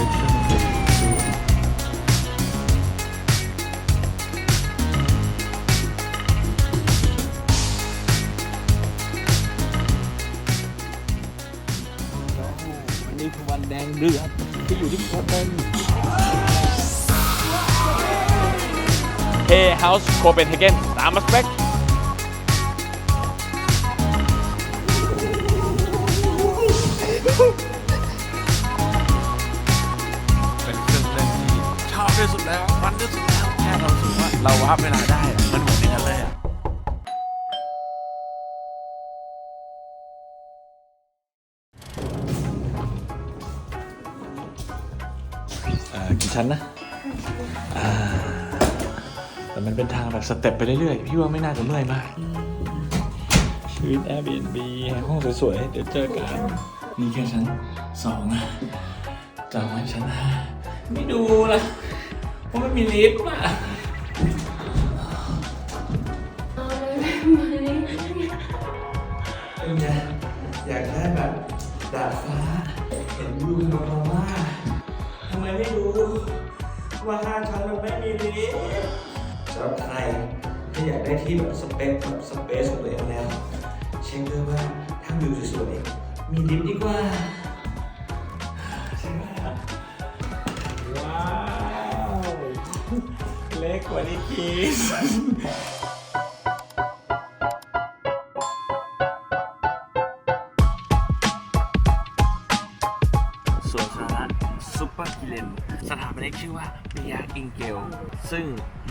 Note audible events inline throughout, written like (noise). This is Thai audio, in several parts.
วันนี้คือวันแดงเดือดที่อยู่ที่โคเปนเฮเฮาส์โคเปนเฮเกนตามมาสเปค อ่ากี่ชั้นนะอ่าแต่มันเป็นทางแบบสเต็ปไปเรื่อยๆ พี่ว่าไม่น่าจะเมื่อยมากชีวิต Airbnb ห้องสวยๆ เดี๋ยวเจอกัน นี่แค่ชั้นสองนะจองไว้ชั้นห้าไม่ดูละเพราะมันมีลิฟต์อะ เปคแบบสเปซของตัวเองแล้ว เช็คด้วยว่าถ้าวิวสวยๆมีลิฟดีกว่าใช่ไหมว้าว เล็กกว่าที่คิดสวนสาธารณะซุปเปอร์กิเลนสถาปนิกชื่อว่าปิยาอิงเกล ซึ่ง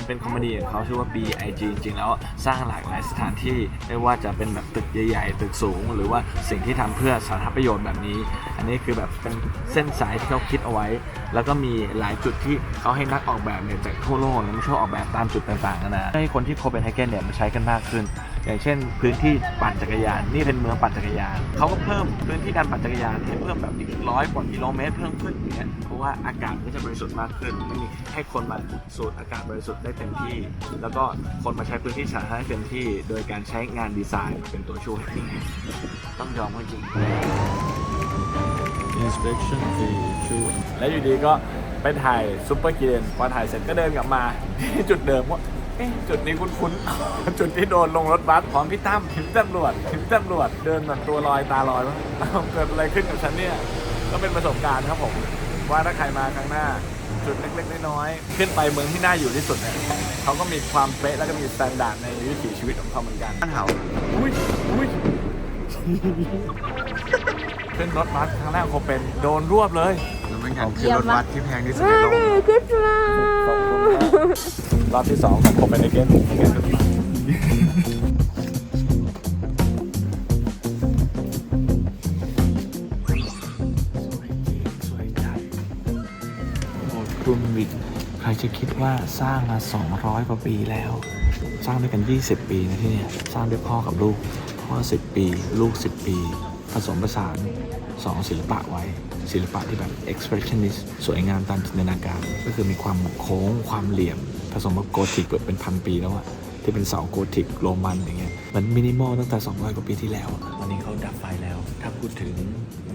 เป็นคอมเมดี้ของเขาชื่อว่า BIG จริงๆแล้วสร้างหลากหลายสถานที่ไม่ว่าจะเป็นแบบตึกใหญ่ๆ ตึกสูง หรือว่าสิ่งที่ทำเพื่อสาธารณประโยชน์แบบนี้ อันนี้คือแบบเป็นเส้นสายที่เขาคิดเอาไว้ แล้วก็มีหลายจุดที่เขาให้นักออกแบบเนี่ยจากทั่วโลกเนี่ยมาช่วยออกแบบตามจุดต่างๆนนะให้คนที่โคเปนเฮเกนเนี่ยมาใช้กันมากขึ้น อย่างเช่น พื้นที่ปั่นจักรยาน นี่เป็นเมืองปั่นจักรยานเขาก็เพิ่มพื้นที่การปั่นจักรยานให้เพิ่มแบบอีกร้อยกว่ากิโลเมตรเพิ่มขึ้นอย่างเงี้ยเพราะว่าอากาศก็จะบริสุทธิ์มากขึ้นไม่มีให้คนมาสูดอากาศบริสุทธิ์ได้เต็มที่ แล้วก็คนมาใช้พื้นที่สาธารณะเต็มที่ โดยการใช้งานดีไซน์เป็นตัวช่วยต้องยอมจริง inspection fee ชูแล้วอยู่ดีก็ไปถ่ายซุปเปอร์กิเลนพอถ่ายเสร็จก็เดินกลับมาที่จุดเดิมว่า เอ๊ะจุดนี้คุ้นๆ จุดที่โดนลงรถบัสพร้อมพี่ตั้มพี่ตำรวจพี่ตำรวจเดินแบบตัวลอยตาลอยว่าเอ้าเกิดอะไรขึ้นกับฉันเนี่ย ก็เป็นประสบการณ์ครับผม ว่าถ้าใครมาครั้งหน้า จุดเล็กๆน้อยๆขึ้นไปเมืองที่น่าอยู่ที่สุดเนี่ยเขาก็มีความเป๊ะแล้วก็มีสแตนดาร์ดในวิถีชีวิตของเขาเหมือนกันบ้านเห่าอุ้ยอุ้ยขึ้นรถบัสครั้งแรกของโคเป็นโดนรวบเลยแล้วเป็นการขึ้นรถบัสที่แพงที่สุดในโลก รอบที่สองของผมเป็นเกนสวยจัดโบสถ์กรุนวิกใครจะคิดว่าสร้างมา 200 กว่าปีแล้ว สร้างด้วยกัน 20 ปีนะที่เนี่ย สร้างด้วยพ่อกับลูก พ่อ 10 ปี ลูก 10 ปี ผสมผสานสองศิลปะไว้ ศิลปะที่แบบ expressionist สวยงามตามจินตนาการ ก็คือมีความโค้งความเหลี่ยม ผสมกับโกธิกแบบเป็นพันปีแล้วอะที่เป็นเสาโกธิกโรมันอย่างเงี้ยมันมินิมอลตั้งแต่ 200 กว่าปีที่แล้วอะวันนี้เขาดับไฟแล้ว ถ้าพูดถึง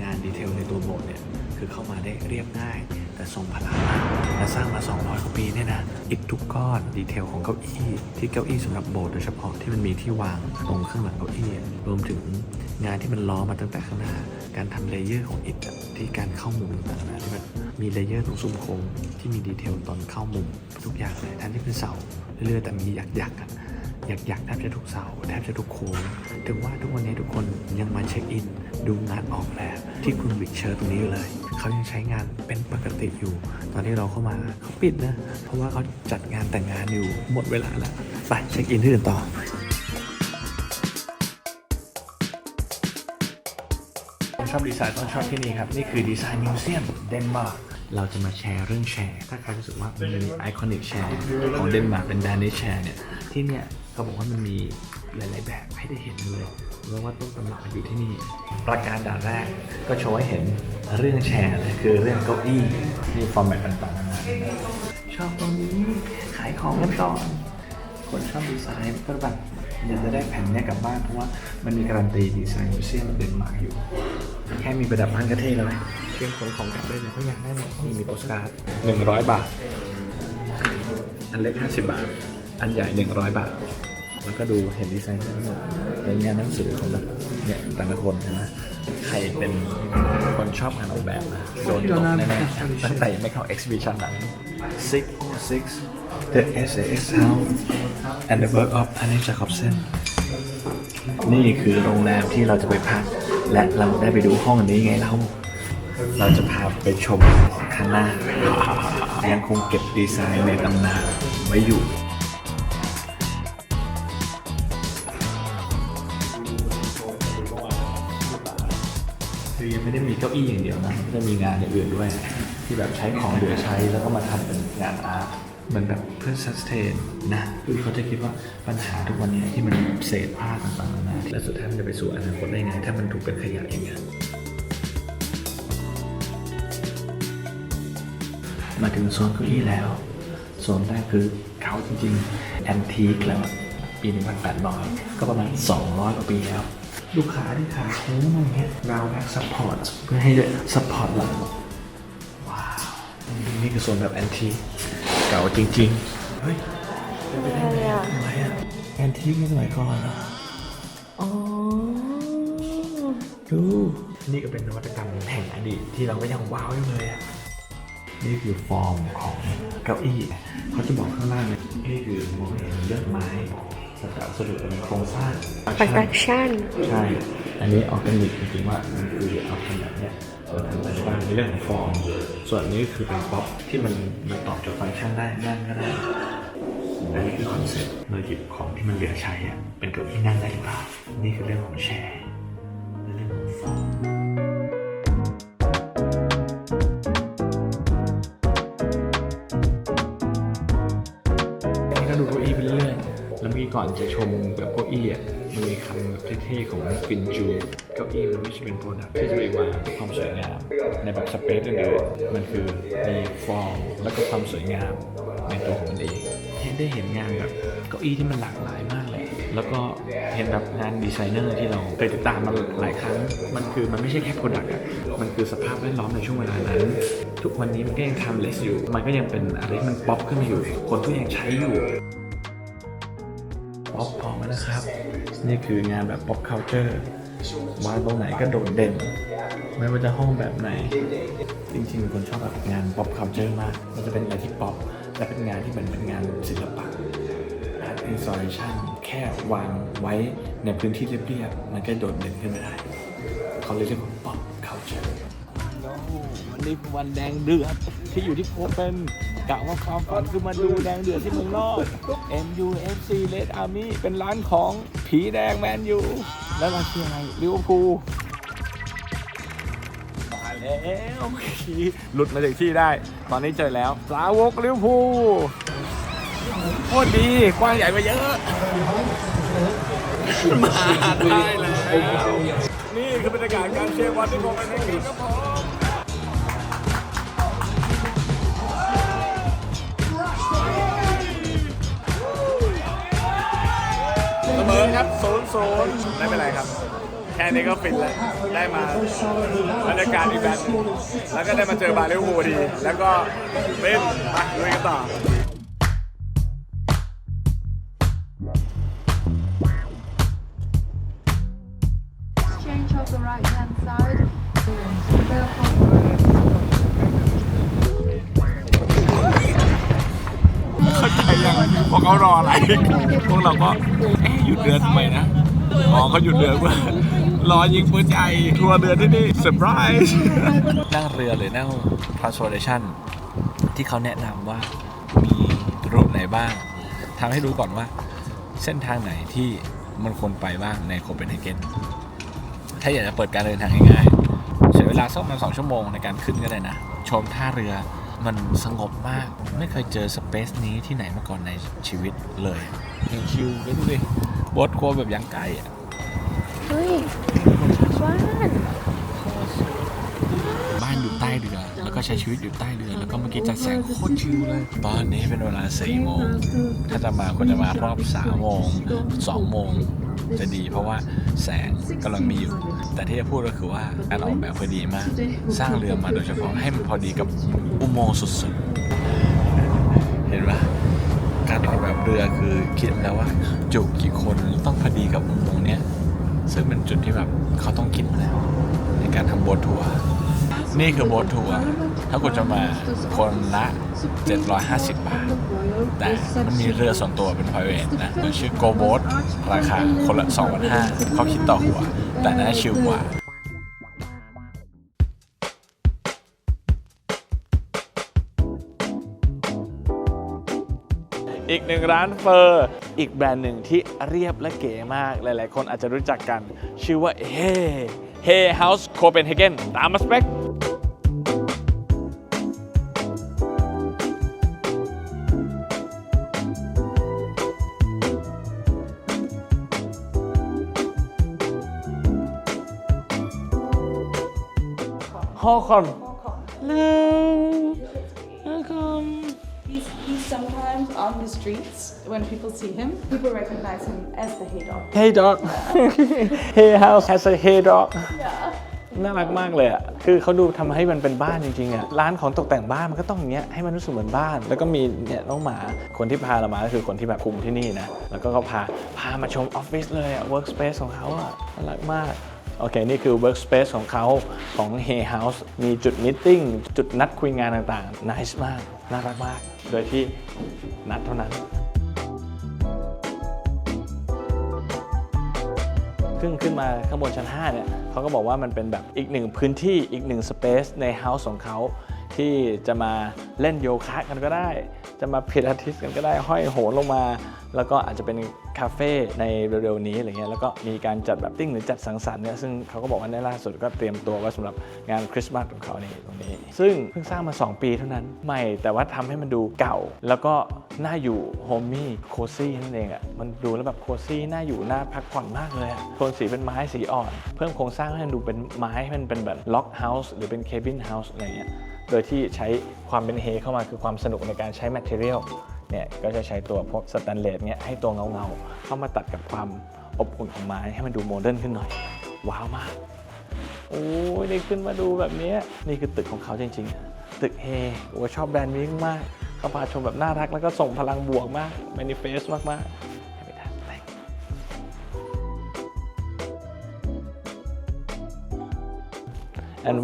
งานดีเทลในตัวโบสถ์เนี่ย คือเข้ามาได้เรียบง่าย แต่ทรงพลังและสร้างมา 200 กว่าปีเนี่ยนะอิฐทุกก้อนดีเทลของเก้าอี้ ที่เก้าอี้สำหรับโบสถ์โดยเฉพาะที่มันมีที่วางตรงข้างหลังเก้าอี้รวมถึงงานที่มันล้อมาตั้งแต่ข้างหน้า การทำเลเยอร์ของอิฐที่การเข้ามุมต่างๆนะที่มันมีเลเยอร์ตรงซุ้มโค้งที่มีดีเทลตอนเข้ามุมทุกอย่างเลยแทนที่เป็นเสาเรื่อยๆแต่มีหยักๆกันอยากอยากแทบจะทุกเสาแทบจะทุกโค้งถึงว่าทุกวันนี้ทุกคนยังมาเช็คอิน ดูงานออกแบบที่คุณวิกเชอร์ตรงนี้อยู่เลยเขายังใช้งานเป็นปกติอยู่ ตอนที่เราเข้ามาเขาปิดนะ เพราะว่าเขาจัดงานแต่งงานอยู่หมดเวลาแล้วไปเช็คอินที่อื่นต่อ ชอบดีไซน์ต้องชอบที่นี่ครับ นี่คือดีไซน์มิวเซียมเดนมาร์กเราจะมาแชร์เรื่องแชร์ ถ้าใครรู้สึกว่ามันมีไอคอนิกแชร์ของเดนมาร์กเป็นแดนนิชแชร์เนี่ยที่เนี่ยเขาบอกว่ามันมีหลาย ๆ แบบให้ได้เห็นเลยเพราะว่าต้นตำรับมันอยู่ที่นี่ ประการด่านแรกก็โชว์ให้เห็นเรื่องแชร์เลยคือเรื่องเก้าอี้มีฟอร์แมตต่างๆนานาชอบตรงนี้ขายของกันก่อนคนชอบดีไซน์ก็แบบอยากจะได้แผ่นนี้กลับบ้านเพราะว่ามันมีการันตีดีไซน์มิวเซียมเดนมาร์กอยู่ แค่มีประดับบ้านกระเท่แล้วไหมเตรียมขนของกลับได้เลยเขาอยากได้เลยนี่มีโปสการ์ดหนึ่งร้อยบาท อันเล็กห้าสิบบาท อันใหญ่หนึ่งร้อยบาท แล้วก็ดูเห็นดีไซน์ทั้งหมดในงานหนังสือของแบบเนี่ยแต่ละคนนะใครเป็นคนชอบงานออกแบบนะโดนตกแน่ๆตั้งแต่ยังไม่เข้า exhibition นั้น six oh six the SAS House and the work of Anne Jacobsen นี่คือโรงแรมที่เราจะไปพัก และเราได้ไปดูห้องนี้ไงเราเราจะพาไปชมข้างหน้า ยังคงเก็บดีไซน์ในตำนานไว้อยู่คือยังไม่ได้มีเก้าอี้อย่างเดียวนะมันจะมีงานอย่างอื่นด้วย ที่แบบใช้ของเหลือใช้แล้วก็มาทำเป็นงานอาร์ต เหมือนแบบเพื่อ sustain นะคือเขาจะคิดว่าปัญหาทุกวันนี้ที่มันเศษผ้าต่างๆนานาและสุดท้ายมันจะไปสู่อนาคตได้ไง ถ้ามันถูกเป็นขยะอย่างเงี้ยมาถึงโซนเก้าอี้แล้ว โซนแรกคือเก่าจริงๆแอนทีคแล้วปี 1800 ก็ประมาณ 200 กว่าปีแล้ว ลูกค้าที่ขาโค้งอย่างเงี้ยเราแบ็กซัพพอร์ตเพื่อให้ซัพพอร์ตหลังว้าว นี่คือโซนแบบแอนที ก่าจริงๆ เฮ้ยเป็นไปได้ไงอะอะไรอะแอนทีในสมัยก่อนอะอ๋อ ดูนี่ก็เป็นนวัตกรรมแห่งอดีตที่เราก็ยังว้าวอยู่เลยอะนี่คือฟอร์มของเก้าอี้ เขาจะบอกข้างล่างเลยนี่คือมองเห็นเลือดไม้ สกัดสรุปเป็นโครงสร้าง construction ใช่ อันนี้ออร์แกนิกจริงๆว่ามันคือเอาทำแบบเนี้ยส่วนทำอธิบายในเรื่องของฟอร์ม ส่วนนี้คือเป็นป๊อปที่มันมันตอบโจทย์ฟังก์ชันได้นั่งก็ได้อันนี้คือคอนเซ็ปต์เราหยิบของที่มันเหลือใช้อะเป็นเก้าอี้นั่งได้หรือเปล่านี่คือเรื่องของแชร์ จะชมแบบเก้าอี้อะมันมีคำแบบเท่ๆของฟินจูเก้าอี้มันไม่ใช่เป็นโปรดักที่จะไปวางความสวยงามในแบบสเปซอื่นๆมันคือมีฟอร์มแล้วก็ความสวยงามในตัวของมันเองเห็นได้เห็นงานแบบเก้าอี้ที่มันหลากหลายมากเลย แล้วก็เห็นแบบงานดีไซเนอร์ที่เราเคยติดตามมาหลายครั้ง มันคือมันไม่ใช่แค่โปรดักต์มันคือสภาพแวดล้อมในช่วงเวลานั้น ทุกวันนี้มันก็ยังทำเลสอยู่ มันก็ยังเป็นอะไรที่มันป๊อปขึ้นมาอยู่ คนก็ยังใช้อยู่ ป๊อปออกมานะครับ นี่คืองานแบบ pop culture วางตรงไหนก็โดดเด่น ไม่ว่าจะห้องแบบไหน จริงๆเป็นคนชอบแบบงาน pop culture มาก มันจะเป็นอะไรที่ป๊อปและเป็นงานที่เหมือนเป็นงานศิลปะ art installation แค่วางไว้ในพื้นที่เรียบๆมันก็โดดเด่นขึ้นมาได้ เขาเลยเรียกว่า pop culture วันนี้วันแดงเดือดที่อยู่ที่โคเปน กะว่าความฝันคือมาดูแดงเดือดที่เมืองนอก MUFC Red Army เป็นร้านของผีแดงแมนยูแล้วเราเชียร์อะไรลิเวอร์พูลมาแล้วหลุดมาจากที่ได้ ตอนนี้เจอแล้วสาวกลิเวอร์พูลโคตรดีกว้างใหญ่มาเยอะ มาได้แล้ว นี่คือบรรยากาศการเชียร์วันที่ผมเป็นนักกีฬาครับผม ครับศูนย์ศูนย์ไม่เป็นไรครับ แค่นี้ก็ฟินแล้ว ได้มาบรรยากาศอีกแบบหนึ่งแล้วก็ได้มาเจอบาร์เรลวูดี แล้วก็เป็นมาลุยกันต่อ Change of the right hand side. Therefore, เข้าใจยังพวกเขารออะไร พวกเราก็ เอ๊ะหยุดเรือทำไมนะอ๋อเขาหยุดเรือเพื่อรอยิงปืนใหญ่ทัวร์เรือที่นี่เซอร์ไพรส์นั่งเรือหรือนั่ง transportation ที่เขาแนะนำว่ามีรูทไหนบ้างทำให้รู้ก่อนว่า เส้นทางไหนที่มันควรไปบ้างในโคเปนเฮเกนถ้าอยากจะเปิดการเดินทางง่ายๆใช้เวลาสักประมาณสองชั่วโมงในการขึ้นก็ได้นะ ชมท่าเรือมันสงบมาก ไม่เคยเจอสเปซนี้ที่ไหนมาก่อนในชีวิตเลยยังชิลไปดูดิ บดโคแบบยังใกล้อะเฮ้ยบ้านบ้านอยู่ใต้เรือ แล้วก็ใช้ชีวิตอยู่ใต้เรือ แล้วก็เมื่อกี้จะแสงโคตรชิลเลย ตอนนี้เป็นเวลาสี่โมง ถ้าจะมาควรจะมารอบสามโมงสองโมงจะดีเพราะว่าแสงกำลังมีอยู่ แต่ที่จะพูดก็คือว่าการออกแบบพอดีมาก สร้างเรือมาโดยเฉพาะให้มันพอดีกับอุโมงค์สุดๆ เห็นปะการออกแบบ เรือคือคิดแล้วว่า จุกี่คนต้องพอดีกับอุโมงค์เนี้ยซึ่งเป็นจุดที่แบบเขาต้องคิดมาแล้ว ในการทำโบ๊ททัวร์นี่คือโบ๊ททัวร์ถ้าคุณจะมาคนละ 750 บาท แต่มันมีเรือส่วนตัวเป็น private นะโดยชื่อ Go Boat ราคาคนละ 2,500เขาคิดต่อหัว แต่น่าชิลกว่า หนึ่งร้านเฟอร์ อีกแบรนด์หนึ่งที่เรียบและเก๋มากหลาย ๆ คนอาจจะรู้จักกัน ชื่อว่าเฮเฮเฮาส์โคเปนเฮเกนตามมาสเปคฮอคอนฮัล on the streets when people see him. People recognize him as the Hey Dog. Hey dog Hey house has a hey dog น่ารักมากเลยอะ คือเขาดูทำให้มันเป็นบ้านจริงๆอะ ร้านของตกแต่งบ้านมันก็ต้องอย่างเงี้ย ให้มันรู้สึกเหมือนบ้าน แล้วก็มีเนี่ยน้องหมา คนที่พาเรามาก็คือคนที่แบบคุมที่นี่นะ แล้วก็เขาพา พามาชมออฟฟิศเลยอะ workspace ของเขาอะ น่ารักมาก โอเค นี่คือ workspace ของเขาของ Hey House มีจุด meeting จุดนัดคุยงานต่างๆ nice มาก น่ารักมาก โดยที่นัดเท่านั้นขึ้นขึ้นมาข้างบนชั้น 5 เนี่ยเขาก็บอกว่ามันเป็นแบบอีกหนึ่งพื้นที่อีกหนึ่งสเปซในเฮาส์ของเขา ที่จะมาเล่นโยคะกันก็ได้ จะมาพิลาทิสกันก็ได้ห้อยโหนลงมา แล้วก็อาจจะเป็นคาเฟ่ในเร็วๆนี้อะไรเงี้ยแล้วก็มีการจัดแบบติ้งหรือจัดสังสรรค์เนี่ยซึ่งเขาก็บอกว่าในล่าสุดก็เตรียมตัวไว้สำหรับงานคริสต์มาสของเขาในตรงนี้ ซึ่งเพิ่งสร้างมา 2 ปีเท่านั้นใหม่แต่ว่าทำให้มันดูเก่า แล้วก็น่าอยู่โฮมมี่โคซี่นั่นเองอะมันดูแล้วแบบโคซี่น่าอยู่น่าพักผ่อนมากเลยโทนสีเป็นไม้สีอ่อน เพิ่มโครงสร้างให้มันดูเป็นไม้ให้มันเป็นแบบล็อกเฮาส์หรือเป็นเคบินเฮาส์อะไรเงี้ยโดยที่ใช้ความเป็นเฮเข้ามาคือความสนุกในการใช้แมทเทอเรียล เนี่ยก็จะใช้ตัวพวกสแตนเลสเนี่ยให้ตัวเงาเงาๆเข้ามาตัดกับความอบอุ่นของไม้ให้มันดูโมเดิร์นขึ้นหน่อย ว้าวมาก โอ้ยได้ขึ้นมาดูแบบนี้นี่คือตึกของเขาจริง ๆ ตึกเฮโอ้ชอบแบรนด์นี้มากเขาพาชมแบบน่ารักแล้วก็ส่งพลังบวกมาก manifest มากๆให้ไปทานไป and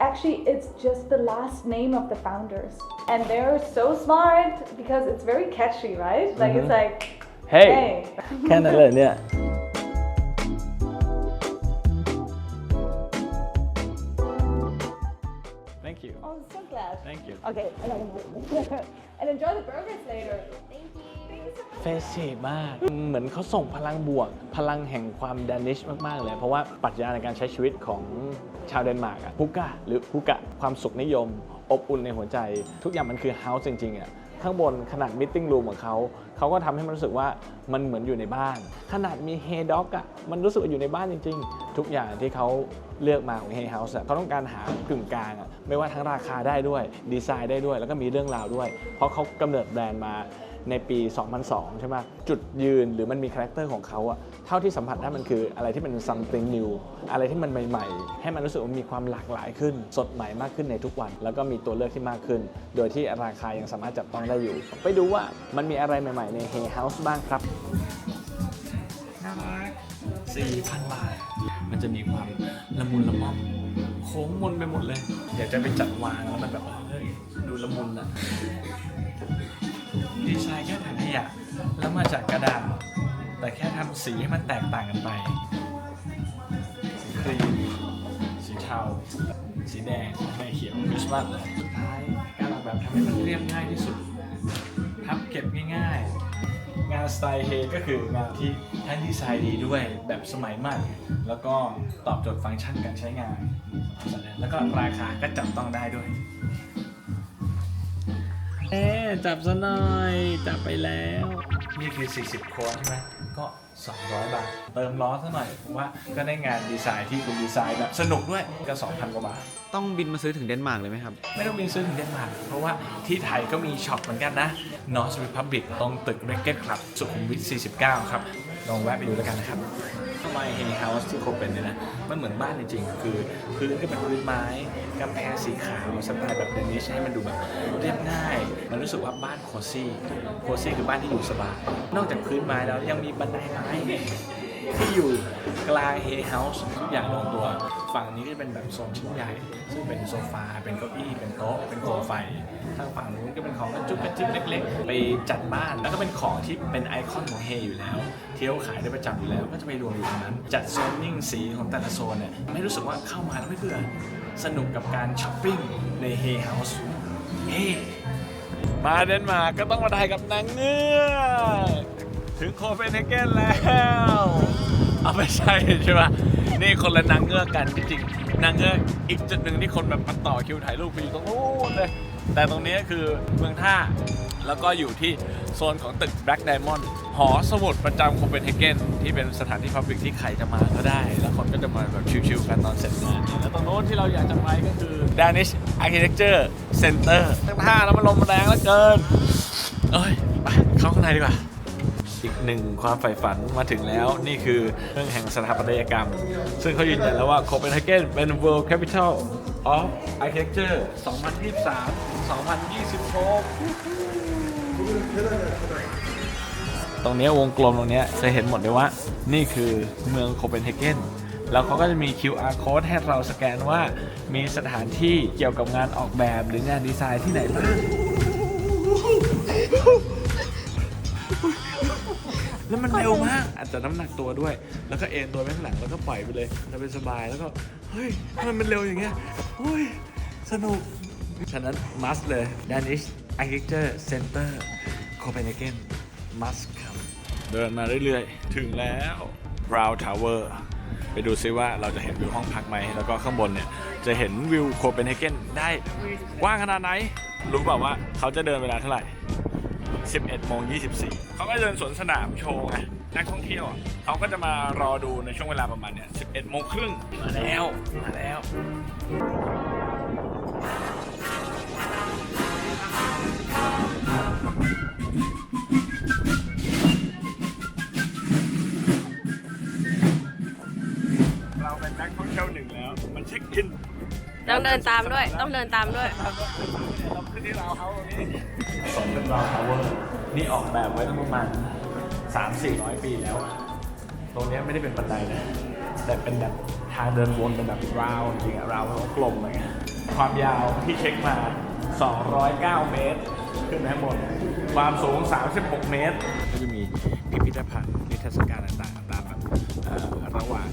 Actually, it's just the last name of the founders. And they're so smart because it's very catchy, right? Like, it's like, hey hey. แค่นั้นเลยเนี่ย (laughs) thank you Oh, I'm so glad. thank you Okay, (laughs) and enjoy the burgers later. Thank you. Thank you so much. เฟสซีฟมาก เหมือนเขาส่งพลังบวก พลังแห่งความแดนิชมาก ๆ เลย เพราะว่าปรัชญาในการใช้ชีวิตของ ชาวเดนมาร์กอะฮุกะหรือฮุกะความสุขนิยม อบอุ่นในหัวใจ ทุกอย่างมันคือเฮาส์จริงๆอะข้างบนขนาดมิทติ้งรูมของเขาเขาก็ทำให้มันรู้สึกว่ามันเหมือนอยู่ในบ้าน ขนาดมีเฮด็อกอะมันรู้สึกอยู่ในบ้านจริง ๆ ทุกอย่างที่เขาเลือกมาของเฮเฮาส์เขาต้องการหากึ่งกลางอะไม่ว่าทั้งราคาได้ด้วยดีไซน์ได้ด้วย แล้วก็มีเรื่องราวด้วย เพราะเขากำเนิดแบรนด์มา ในปี 2002 ใช่ไหมจุดยืนหรือมันมีคาแรคเตอร์ของเขาอะเท่าที่สัมผัสได้มันคืออะไรที่มัน something new อะไรที่มันใหม่ ๆ ให้มันรู้สึกว่ามีความหลากหลายขึ้น สดใหม่มากขึ้นในทุกวัน แล้วก็มีตัวเลือกที่มากขึ้น โดยที่ราคายังสามารถจับต้องได้อยู่ ไปดูว่ามันมีอะไรใหม่ ๆ ใน Hay House บ้างครับน่ารัก4,000 บาท มันจะมีความละมุนละม่อมโค้งมนไปหมดเลยอยากจะไปจัดวางแล้วมันแบบเฮ้ยดูละมุนอะ ดีไซน์แค่ถังขยะแล้วมาจากกระดาษ แต่แค่ทำสีให้มันแตกต่างกันไป สีครีม สีเทา สีแดงไม่เขียวคริสต์มาสสุดท้ายการออกแบบทำให้มันเรียบง่ายที่สุด พับเก็บง่ายๆ งานสไตล์เฮก็คืองานที่ทั้งดีไซน์ดีด้วยแบบสมัยใหม่ แล้วก็ตอบโจทย์ฟังก์ชันการใช้งาน แล้วก็ราคาก็จับต้องได้ด้วย เอ๊ จับซะหน่อย จับไปแล้ว นี่คือ 40 โค้ดใช่ไหมก็ 200 บาท เติมล้อซะหน่อย ผมว่าก็ได้งานดีไซน์ที่คุณดีไซน์แบบสนุกด้วย ก็ 2,000 กว่าบาท ต้องบินมาซื้อถึงเดนมาร์กเลยไหมครับ ไม่ต้องบินซื้อถึงเดนมาร์กเพราะว่าที่ไทยก็มีช็อปเหมือนกันนะ North Republic ตรงตึก r e g g e t Club สุขุมวิท49 ครับโลลองแวะไปดูแล้วกันนะครับ ไมเฮเฮาส์ที่โคเปนเนี่ยนะ มันเหมือนบ้านจริงๆ คือพื้นก็เป็นพื้นไม้กำแพงสีขาวสไตล์แบบเดนิชให้มันดูแบบเรียบง่าย มันรู้สึกว่าบ้านโคซี่ โคซี่คือบ้านที่อยู่สบาย นอกจากพื้นไม้แล้วยังมีบันไดไม้ ที่อยู่กลางเฮเฮาส์ทุกอย่างลงตัว ฝั่งนี้ก็เป็นแบบโซนชิ้นใหญ่ ซึ่งเป็นโซฟา เป็นเก้าอี้ เป็นโต๊ะ เป็นโคมไฟ ทางฝั่งนู้นก็เป็นของกระจุกกระจิบเล็ก ๆ ไปจัดบ้าน แล้วก็เป็นของที่เป็นไอคอนของเฮอยู่แล้ว เที่เขาขายได้ประจำอยู่แล้วก็จะไปรวมอยู่ตรงนั้น จัดโซนนิ่งสีของแต่ละโซนเนี่ยไม่รู้สึกว่าเข้ามาแล้วไม่เบื่อ สนุกกับการช้อปปิ้งในเฮเฮาส์เฮมาเดนมาร์กก็ต้องมาถ่ายกับนางเงือก ถึงโคเปนเฮเกนแล้ว เอาไม่ใช่ใช่ปะนี่คนละนางเงือกกันจริงๆนางเงือกอีกจุดหนึ่งที่คนแบบมาต่อคิวถ่ายรูปไปอยู่ตรงนู้นเลย แต่ตรงนี้คือเมืองท่าแล้วก็อยู่ที่โซนของตึก Black Diamond หอสมุดประจำโคเปนเฮเกนที่เป็นสถานที่พับลิกที่ใครจะมาก็ได้ แล้วคนก็จะมาแบบชิลๆกันตอนเสร็จงาน แล้วตรงโน้นที่เราอยากจะไปก็คือ Danish Architecture Center ตั้งท่าแล้วมันลมแรงแล้วเกิน เอ้ย ไปเข้าข้างในดีกว่า อีกหนึ่งความใฝ่ฝันมาถึงแล้วนี่คือเรื่องแห่งสถาปัตยกรรม ซึ่งเขายืนยันแล้วว่าโคเปนเฮเกนเป็น World Capital of Architecture 2023-2026 ตรงเนี้ยวงกลมตรงเนี้ยจะเห็นหมดเลยว่า นี่คือเมืองโคเปนเฮเกนแล้วเขาก็จะมี QR code ให้เราสแกนว่ามีสถานที่เกี่ยวกับงานออกแบบหรืองานดีไซน์ที่ไหนบ้าง แล้วมันเร็วมากอาจจะน้ำหนักตัวด้วย แล้วก็เอ็นตัวไปข้างหลังแล้วก็ปล่อยไปเลยจะเป็นสบายแล้วก็เฮ้ยทำไมมันเร็วอย่างเงี้ยเฮ้ยสนุกฉะนั้น must เลย Danish Architecture Center Copenhagen must come เดินมาเรื่อยๆ ถึงแล้ว Brown Tower ไปดูซิว่าเราจะเห็นวิวห้องพักไหม แล้วก็ข้างบนเนี่ย จะเห็นวิวโคเปนเฮเกนได้กว้างขนาดไหน รู้เปล่าว่าเขาจะเดินเวลาเท่าไหร่ 11โมง24เขาก็เดินสวนสนามโชว์ไงนักท่องเที่ยวอะเขาก็จะมารอดูในช่วงเวลาประมาณเนี่ย11โมงครึ่งมาแล้วมาแล้ว เราเป็นนักท่องเที่ยวหนึ่งแล้ว มันเช็คอินต้องเดินตามด้วย ต้องเดินตามด้วย เราขึ้นที่เราเขาตรงนี้ สมเป็นราวทาวเวอร์นี่ออกแบบไว้ตั้งประมาณ3 4 0 0ปีแล้ว ตรงนี้ไม่ได้เป็นบันไดนะ แต่เป็นแบบทางเดินวนเป็นแบบราวจริงอะราวกลมอะไรเงี้ยความยาวที่เช็คมา 209 เมตร ขึ้นไปข้างบนความสูง 36 เมตร ก็จะมีพิพิธภัณฑ์นิทรรศการต่างๆ ตามแบบอ่อระหว่าง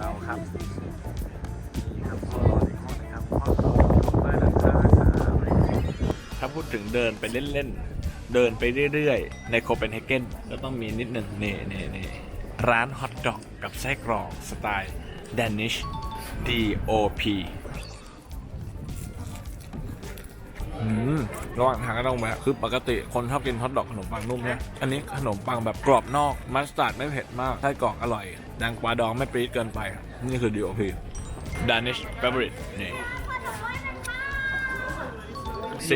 ห้องนอนเราครับนี่ครับห้องนอนอีกห้องนะครับห้องนอนของบ้านราคาครับถ้าพูดถึงเดินไปเล่นๆ เดินไปเรื่อยๆ ในโคเปนเฮเกนก็ต้องมีนิดหนึ่งนี่นี่นี่ร้านฮอทดอกกับไส้กรอกสไตล์ Danish DOP อืมระหว่างทางก็ต้องแวะคือปกติคนชอบกินฮอทดอกขนมปังนุ่มเนี่ยอันนี้ขนมปังแบบกรอบนอกมัสตาร์ดไม่เผ็ดมากไส้กรอกอร่อย แดงกวาดองไม่ปรี๊ดเกินไป นี่คือ DOP Danish favorite นี่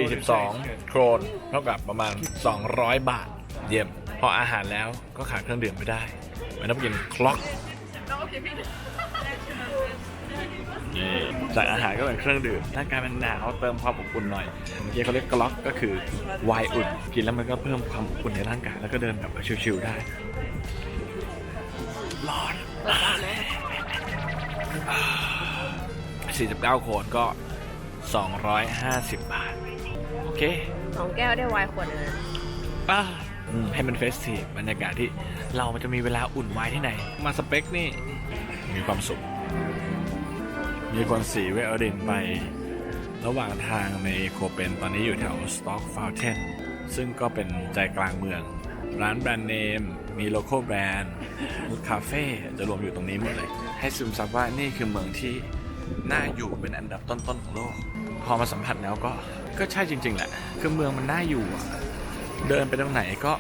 42 โครนเท่ากับประมาณ 200 บาท เยี่ยม พออาหารแล้วก็ขาดเครื่องดื่มไม่ได้ไมันต้องกินคล็อกนี่จากอาหารก็เป็นเครื่องดื่มร่างกายมันหนาวเติมความอบอุ่นหน่อยเมื่อกี้เขาเรียกกล็อกก็คือไวน์อุ่น กินแล้วมันก็เพิ่มความอบอุ่นในร่างกายแล้วก็เดินแบบชิวๆได้ ร้อน49โคนก็ 250 บาท โอเคสองแก้วได้ไวน์ขวดหนึงป้าให้มันเฟสทีฟบรรยากาศที่เราจะมีเวลาอุ่นไว้ที่ไหน มาสเปคนี่ มีความสุข มีคนสีเวลดินไป ระหว่างทางในโคเปนตอนนี้อยู่แถวสต็อกฟาวเทนซึ่งก็เป็นใจกลางเมือง ร้านแบรนด์เนม มีโลโก้แบรนด์คาเฟ่จะรวมอยู่ตรงนี้หมดเลย ให้ซึมซับว่านี่คือเมืองที่น่าอยู่เป็นอันดับต้นๆของโลก พอมาสัมผัสแล้วก็ก็ใช่จริง ๆ แหละ คือเมืองมันน่าอยู่อะเดินไปตรงไหนก็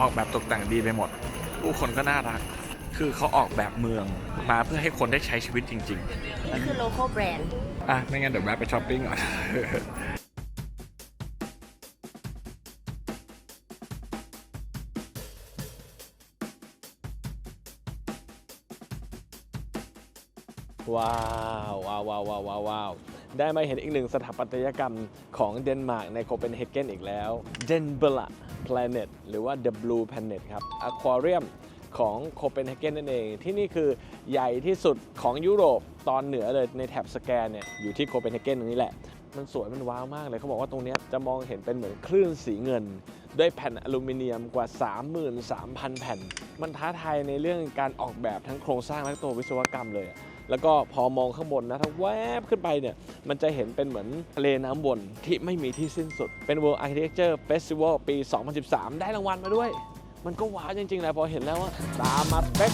ออกแบบตกแต่งดีไปหมด ผู้คนก็น่ารัก คือเขาออกแบบเมืองมาเพื่อให้คนได้ใช้ชีวิตจริงนี่คือ local brand ๆอะ ไม่งั้นเดี๋ยวแวะไปช้อปปิ้งก่อน ว้าวว้าวว้าวว้าววาววาวได้มาเห็นอีกหนึ่งสถาปัตยกรรมของเดนมาร์กในโคเปนเฮเกนอีกแล้วเดนเบล Planet หรือว่า The Blue Planet ครับอควาเรียมของโคเปนเฮเกนนั่นเอง ที่นี่คือใหญ่ที่สุดของยุโรปตอนเหนือเลยในแถบสแกนเนี่ยอยู่ที่โคเปนเฮเกนตรงนี้แหละ มันสวยมันว้าวมากเลยเขาบอกว่าตรงนี้จะมองเห็นเป็นเหมือนคลื่นสีเงิน ด้วยแผ่นอลูมิเนียมกว่า 33,000 แผ่น มันท้าทายในเรื่องการออกแบบทั้งโครงสร้างและตัววิศวกรรมเลย แล้วก็พอมองข้างบนนะถ้าแวบขึ้นไปเนี่ย มันจะเห็นเป็นเหมือนทะเลน้ำวนที่ไม่มีที่สิ้นสุด เป็น World Architecture Festival ปี 2013 ได้รางวัลมาด้วย มันก็ว้าวจริงๆแหละพอเห็นแล้วว่าตามมาเป๊ะ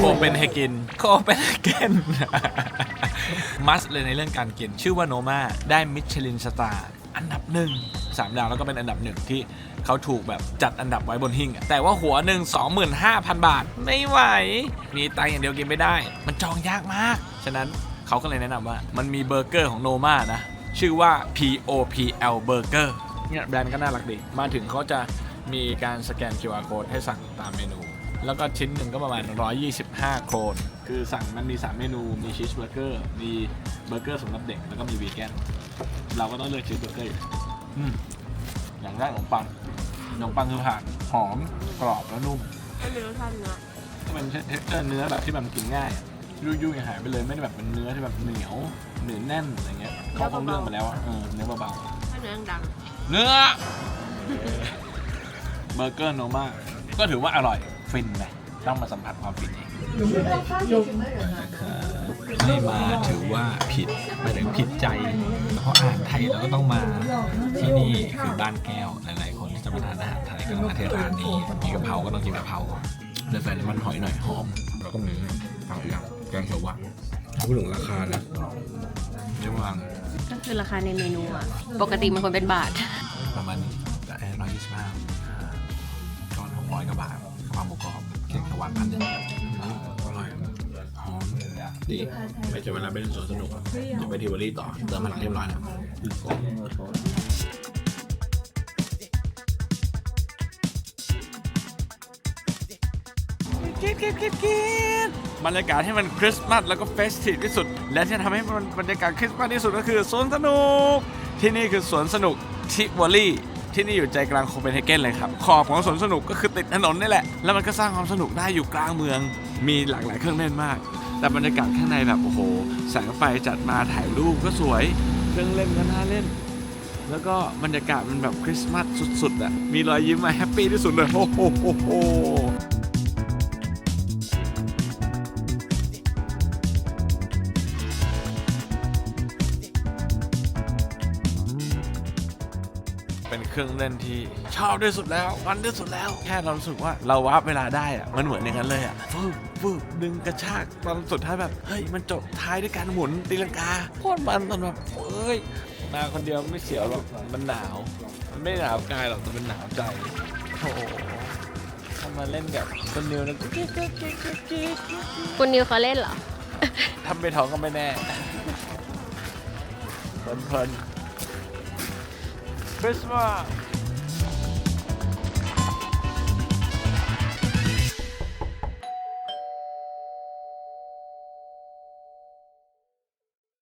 โคเปนเฮเกนโคเปนเฮเกนมัสเลยในเรื่องการกิน ชื่อว่าโนมาได้มิชลินสตาร์อันดับหนึ่งสามดาวแล้วก็เป็นอันดับหนึ่งที่เขาถูกแบบจัดอันดับไว้บนหิ้งแต่ว่าหัวหนึ่ง25,000 บาท ไม่ไหว มีตังอย่างเดียวกินไม่ได้ มันจองยากมาก ฉะนั้นเขาก็เลยแนะนำว่า มันมีเบอร์เกอร์ของโนมานะ ชื่อว่า POPL Burger เนี่ยแบรนด์ก็น่ารักดี มาถึงเขาจะมีการสแกน QR code ให้สั่งตามเมนู แล้วก็ชิ้นหนึ่งก็ประมาณ 125 โครนคือสั่งมันมี 3 เมนู มีชีสเบอร์เกอร์ มีเบอร์เกอร์สำหรับเด็ก แล้วก็มีวีแกน เราก็ต้องเลือกชีสเบอร์เกอร์อยู่อืมอย่างแรกขนมปังขนมปังคือผ่านหอมกรอบแล้วนุ่มไม่มีรสชาติเนื้อก็เป็นเท็กเจอร์เนื้อแบบที่แบบกินง่ายอะยุ่ยๆหายไปเลยไม่ได้แบบเป็นเนื้อที่แบบเหนียวเหนียวแน่นอะไรเงี้ยเขาคงเลือกมาแล้วอะเออเนื้อเบาๆถ้าเนื้อดังเนื้อ เบอร์เกอร์โนมาก็ถือว่าอร่อย ฟินไหมต้องมาสัมผัสความฟินเองไม่มาถือว่าผิดหมายถึงผิดใจ เพราะอาหารไทยเราก็ต้องมาที่นี่คือบ้านแก้วหลายๆคนที่จะมาทานอาหารไทยก็ต้องมาที่ร้านนี้มีกะเพราก็ต้องกินกะเพราเลยใส่น้ำมันหอยหน่อยหอม แล้วก็มีผักอย่างแกงเขียวหวานพูดถึงราคานะเรียกว่าก็คือราคาในเมนูอะ ปกติมันควรเป็นบาท ประมาณแต่ร้อยยี่สิบห้าก้อนหกร้อยกว่าบาท ความหมูกรอบเค้กตะวันพันหนึ่งอร่อยหอมดีไปเจอเวลาไปเล่นสวนสนุกจะไปทิวอรี่ต่อเติมพลังเรียบร้อยแล้วกิดกิดกิดกิดบรรยากาศให้มันคริสต์มาสแล้วก็เฟสทีฟที่สุด และที่ทำให้มันบรรยากาศคริสต์มาสที่สุดก็คือสวนสนุก ที่นี่คือสวนสนุกทิวอลี่ ที่นี่อยู่ใจกลางโคเปนเฮเกนเลยครับ ขอบของสวนสนุกก็คือติดถนนนี่แหละ แล้วมันก็สร้างความสนุกได้อยู่กลางเมือง มีหลากหลายเครื่องเล่นมาก แต่บรรยากาศข้างในแบบโอ้โห แสงไฟจัดมาถ่ายรูปก็สวย เครื่องเล่นก็น่าเล่น แล้วก็บรรยากาศมันแบบคริสต์มาสสุดๆอะมีรอยยิ้มมาแฮปปี้ที่สุดเลยโอ้โห เป็นเครื่องเล่นที่ชอบที่สุดแล้วมันที่สุดแล้ว แค่เรารู้สึกว่าเราวับเวลาได้อะมันเหมือนอย่างนั้นเลยอะฟึบฟึบดึงกระชากตอนสุดท้ายแบบเฮ้ยมันจบท้ายด้วยการหมุนตีลังกาโคตรมันตอนแบบเฮ้ยมาคนเดียวไม่เสียวหรอกมันหนาว มันไม่หนาวกายหรอกแต่มันหนาวใจโอ้โหทำมาเล่นกับคนเดียวนะคุณนิวเขาเล่นเหรอทำไปท้องก็ไม่แน่เพลินๆ Próxima